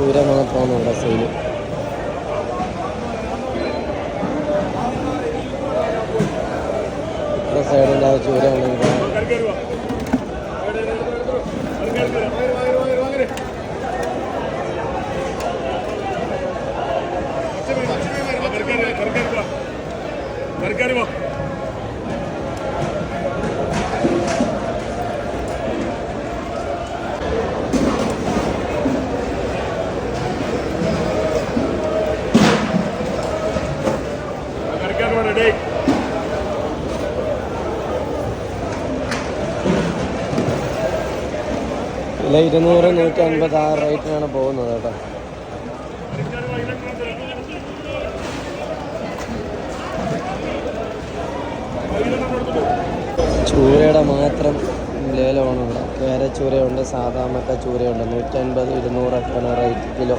ചൂര മാത്രമാണ് ഇവിടെ സെയിൽ ഇവിടെ സൈഡിന്റെ ആ ചൂര ഉണ്ടെങ്കിൽ വില ഇരുന്നൂറ് നൂറ്റി അൻപത് ആ റേറ്റിനാണ് പോകുന്നത് കേട്ടോ. ചൂരയുടെ മാത്രം ലേലമാണ് വേറെ ചൂരയുണ്ട് സാധാ ചൂരയുണ്ട്. നൂറ്റൻപത് ഇരുന്നൂറൊക്കെയാണ് റേറ്റ് കിലോ.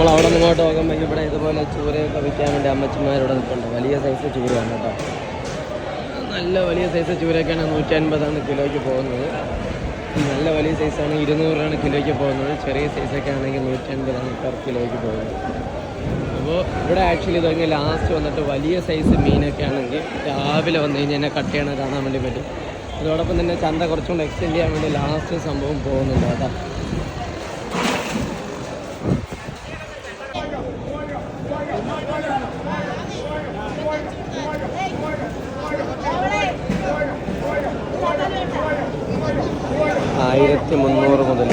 നമ്മൾ അവിടെ നിന്ന് ഇങ്ങോട്ട് നോക്കുമ്പോൾ ഇവിടെ ഇതുപോലെ ചൂരയൊക്കെ വിൽക്കാൻ വേണ്ടി അമ്മച്ചിമാരിവിടെ നിൽപ്പുണ്ട്. വലിയ സൈസ് ചൂരയാണ് കേട്ടോ. നല്ല വലിയ സൈസ് ചൂരയൊക്കെയാണ് നൂറ്റി അൻപതാണ് കിലോയ്ക്ക് പോകുന്നത്. നല്ല വലിയ സൈസാണ് ഇരുന്നൂറാണ് കിലോയ്ക്ക് പോകുന്നത്. ചെറിയ സൈസൊക്കെ ആണെങ്കിൽ നൂറ്റി അൻപതാണ് പെർ കിലോയ്ക്ക് പോകുന്നത്. അപ്പോൾ ഇവിടെ ആക്ച്വലി തുടങ്ങി ലാസ്റ്റ് വന്നിട്ട് വലിയ സൈസ് മീനൊക്കെ ആണെങ്കിൽ രാവിലെ വന്നു കഴിഞ്ഞാൽ എന്നെ കട്ട് ചെയ്യണ കാണാൻ വേണ്ടി പറ്റും. അതോടൊപ്പം തന്നെ ചന്ത കുറച്ചും കൂടെ എക്സ്റ്റെൻഡ് ചെയ്യാൻ വേണ്ടി ലാസ്റ്റ് സംഭവം പോകുന്നുണ്ട് കേട്ടോ. ആയിരത്തി മുന്നൂറ് മുതൽ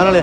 ಆನಲೇ